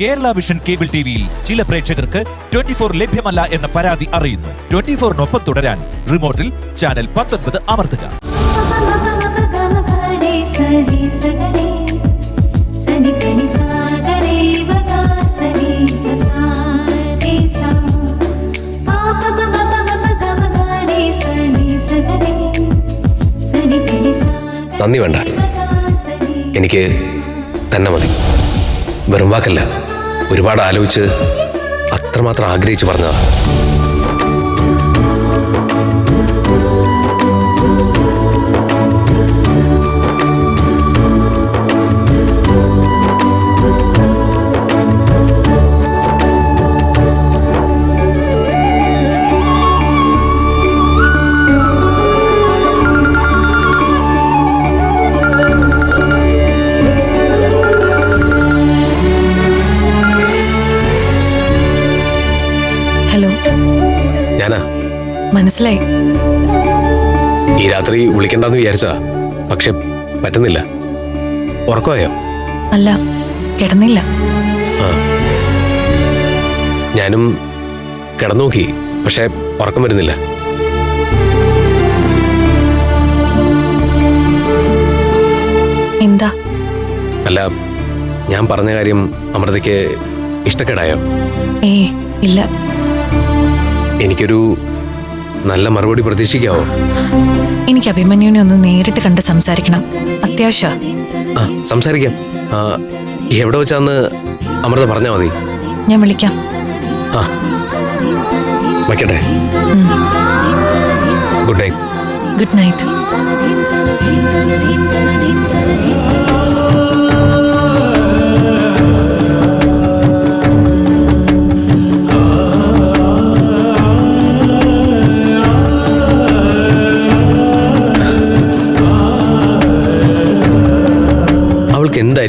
Kerala vision cable ടിവിയിൽ ചില പ്രേക്ഷകർക്ക് ട്വന്റി ഫോർ ലഭ്യമല്ല എന്ന പരാതി അറിയുന്നു. ട്വന്റി ഫോറിനൊപ്പം തുടരാൻ റിമോട്ടിൽ ചാനൽ പത്തൊൻപത് അമർത്തുക. നന്ദി വേണ്ട. എനിക്ക് തന്നെ മതി. വെറും വാക്കല്ല. ഒരുപാട് ആലോചിച്ച് അത്രമാത്രം ആഗ്രഹിച്ച് പറഞ്ഞതാ. ഞാനാ. മനസ്സിലായി. ഈ രാത്രി വിളിക്കണ്ടെന്ന് വിചാരിച്ച പക്ഷെ പറ്റുന്നില്ല. ഉറക്കമായോ? അല്ല കിടന്നില്ല. ഞാനും കിടന്നോക്കി പക്ഷെ ഉറക്കം വരുന്നില്ല. എന്താ? അല്ല ഞാൻ പറഞ്ഞ കാര്യം അമൃതയ്ക്ക് ഇഷ്ടക്കേടായോ? ഏ ഇല്ല. എനിക്കൊരു നല്ല മറുപടി പ്രതീക്ഷിക്കാവോ? എനിക്ക് അഭിമന്യുവിനെ ഒന്ന് നേരിട്ട് കണ്ട് സംസാരിക്കണം. അത്യാവശ്യ. ആ സംസാരിക്കാം. ആ എവിടെ വെച്ചാന്ന് അമൃത പറഞ്ഞാൽ മതി. ഞാൻ വിളിക്കാം. ആ വയ്ക്കട്ടെ ഗുഡ് നൈറ്റ്. Good night.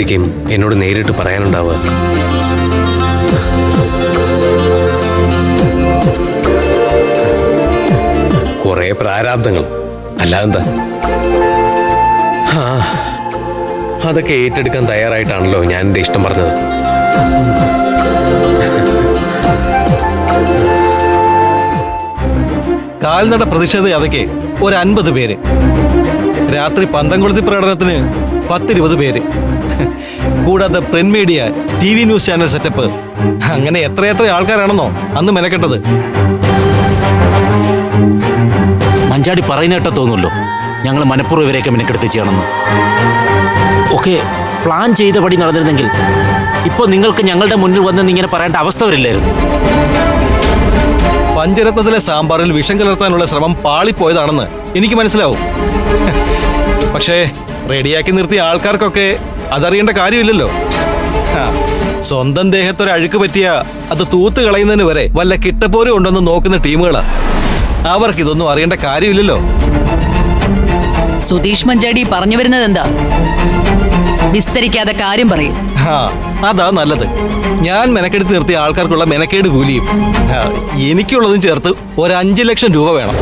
എന്തായിരിക്കും എന്നോട് നേരിട്ട് പറയാനുണ്ടാവുക. കുറെ പ്രാരാബ്ദങ്ങൾ. അല്ലാതെന്താ അതൊക്കെ ഏറ്റെടുക്കാൻ തയ്യാറായിട്ടാണല്ലോ ഞാൻ എന്റെ ഇഷ്ടം പറഞ്ഞത്. കാൽനട പ്രതിഷേധ യാതയ്ക്ക് ഒരു അൻപത് പേര്. രാത്രി പന്തംകുളത്തി പ്രകടനത്തിന് പത്തിരുപത് പേര്. കൂടാതെ print media T V news channel setup. അങ്ങനെ എത്രയെത്ര ആൾക്കാരാണെന്നോ അന്ന് മെനക്കെട്ടത്. മഞ്ചാടി പറയുന്ന കേട്ടാ തോന്നുമല്ലോ. ഞങ്ങൾ മനഃപൂർവം ഇവരെയൊക്കെ മെനക്കെടുത്ത് ചെയ്യണമെന്ന്. ഒക്കെ പ്ലാൻ ചെയ്ത പടി നടന്നിരുന്നെങ്കിൽ ഇപ്പോൾ നിങ്ങൾക്ക് ഞങ്ങളുടെ മുന്നിൽ വന്നെന്ന് ഇങ്ങനെ പറയേണ്ട അവസ്ഥ വരില്ലായിരുന്നു. പഞ്ചരത്നത്തിലെ സാമ്പാറിൽ വിഷം കലർത്താനുള്ള ശ്രമം പാളിപ്പോയതാണെന്ന് എനിക്ക് മനസ്സിലാവും. പക്ഷേ റെഡിയാക്കി നിർത്തിയ ആൾക്കാർക്കൊക്കെ അതറിയേണ്ട കാര്യമില്ലല്ലോ. സ്വന്തം ദേഹത്തൊരു അഴുക്ക് പറ്റിയ അത് തൂത്ത് കളയുന്നതിന് വരെ വല്ല കിട്ടപ്പോരും ഉണ്ടെന്ന് നോക്കുന്ന ടീമുകളാ. അവർക്ക് ഇതൊന്നും അറിയേണ്ട കാര്യമില്ലല്ലോ. സുധീഷ് മഞ്ചാടി പറഞ്ഞു വരുന്നത് എന്താ വിസ്തരിക്കാതെ കാര്യം പറയും. അതാ നല്ലത്. ഞാൻ മെനക്കെടുത്ത് നിർത്തിയ ആൾക്കാർക്കുള്ള മെനക്കേട് കൂലിയും. എനിക്കുള്ളതും ചേർത്ത് ഒരു അഞ്ചു ലക്ഷം രൂപ വേണം.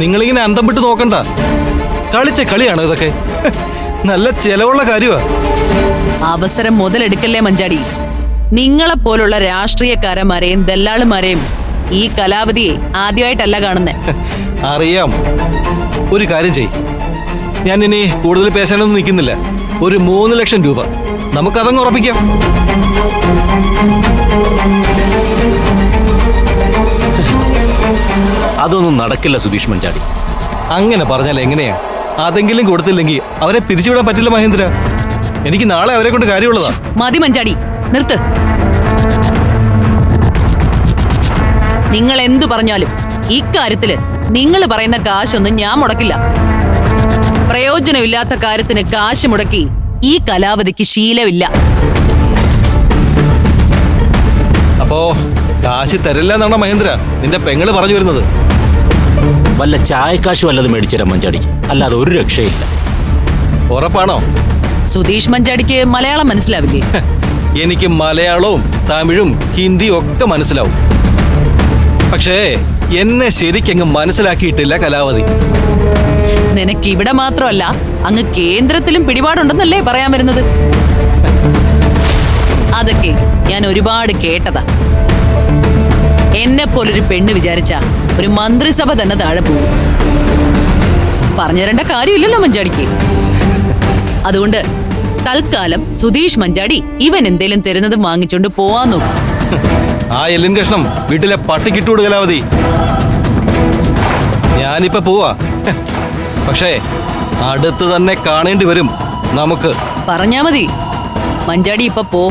നിങ്ങളിങ്ങനെ അന്തം വിട്ട് നോക്കണ്ട. കളിച്ച കളിയാണോ ഇതൊക്കെ. നല്ല ചെലവുള്ള കാര്യമാ അവസരം മുതലെടുക്കല്ലേ മഞ്ചാടി. നിങ്ങളെ പോലുള്ള രാഷ്ട്രീയക്കാരന്മാരെയും ദല്ലാളുമാരെയും ഈ കലാപതിയെ ആദ്യമായിട്ടല്ല കാണുന്നേ. അറിയാം. ഒരു കാര്യം ചെയ് ഞാൻ ഇനി കൂടുതൽ പേശാനൊന്നും നിൽക്കുന്നില്ല. ഒരു മൂന്ന് ലക്ഷം രൂപ. നമുക്കതങ്ങ് ഉറപ്പിക്കാം. അതൊന്നും നടക്കില്ല സുധീഷ് മഞ്ചാടി. അങ്ങനെ പറഞ്ഞാൽ എങ്ങനെയാ? അതെങ്കിലും കൊടുത്തില്ലെങ്കിൽ അവരെ പിരിച്ചുവിടാൻ പറ്റില്ല മഹേന്ദ്ര. എനിക്ക് നാളെ അവരെ കൊണ്ട് കാര്യമുള്ളതാ. മതി മഞ്ചാടി. നിർത്ത്. നിങ്ങൾ എന്തു പറഞ്ഞാലും ഇക്കാര്യത്തിൽ നിങ്ങൾ പറയുന്ന കാശൊന്നും ഞാൻ മുടക്കില്ല. പ്രയോജനമില്ലാത്ത കാര്യത്തിന് കാശ് മുടക്കി ഈ കലാവധിക്ക് ശീലമില്ല. അപ്പോ കാശ് തരില്ല എന്നാണോ മഹേന്ദ്ര. നിന്റെ പെങ്ങൾ പറഞ്ഞു വരുന്നത്. വല്ല ചായക്കാശ് വല്ലത് മേടിച്ചുതരാം മഞ്ചാടിക്ക്. അല്ലാതെ ഒരു രക്ഷയില്ല. ഉറപ്പാണോ? സുധീഷ് മഞ്ചാടിക്ക് മലയാളം മനസ്സിലാവില്ലേ? എനിക്ക് മലയാളവും തമിഴും ഹിന്ദിയും ഒക്കെ മനസ്സിലാവും. പക്ഷേ എന്നെ ശരിക്കും മനസ്സിലാക്കിയിട്ടില്ല കലാവതി. നിനക്ക് ഇവിടെ മാത്രമല്ല അങ്ങ് കേന്ദ്രത്തിലും പിടിപാടുണ്ടെന്നല്ലേ പറയാൻ വരുന്നത്? അതൊക്കെ ഞാൻ ഒരുപാട് കേട്ടതാ. എന്നെ പോലൊരു പെണ്ണ് വിചാരിച്ച ഒരു മന്ത്രിസഭ തന്നെ താഴെ പോകും. പറഞ്ഞു തരേണ്ട കാര്യമില്ലല്ലോ മഞ്ചാടിക്ക്. അതുകൊണ്ട് തൽക്കാലം സുധീഷ് മഞ്ചാടി ഇവൻ എന്തേലും തരുന്നത് വാങ്ങിച്ചോണ്ട് പോവാൻ നോക്കും. ആ എല്ലിൻ കഷ്ണം വീട്ടിലെ പട്ടിക്കിട്ട് കൊടുക്കലാവതി ഞാനിപ്പോ പോവാ. പക്ഷേ അടുത്ത് തന്നെ കാണേണ്ടി വരും നമുക്ക്. പറഞ്ഞാ മതി. മഞ്ചാടി ഇപ്പൊ പോ.